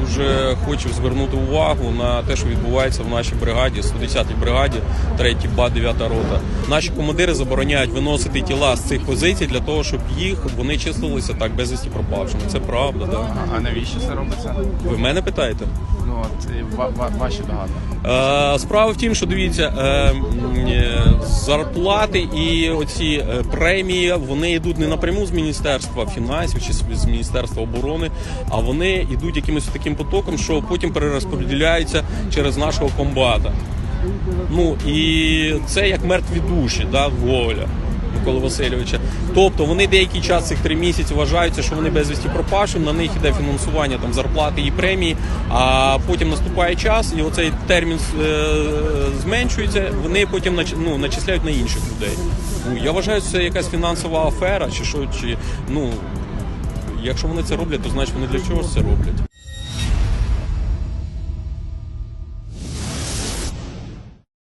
дуже хочу звернути увагу на те, що відбувається в нашій бригаді, 110-й бригаді, 3-й БА, 9 рота. Наші командири забороняють виносити тіла з цих позицій для того, щоб їх вони числилися так безвісті пропавшими. Це правда, да. А навіщо це робиться? Ви мене питаєте? Ну от ва- ва- ваші догадки. Е, Справа в тім, що дивіться, е, зарплати і оці е, премії вони йдуть не напряму з міністерства фінансів чи з міністерства оборони, а вони йдуть якимось таким потоком, що потім перерозподіляються через нашого комбата. Ну і це як мертві душі, да, воля. Миколи Васильовича. Тобто вони деякий час цих три місяці вважаються, що вони безвісті пропавши, на них іде фінансування там зарплати і премії. А потім наступає час, і оцей термін е, зменшується. Вони потім ну, начисляють на інших людей. Ну я вважаю, це якась фінансова афера, чи що, чи ну якщо вони це роблять, то значить вони для чогось це роблять.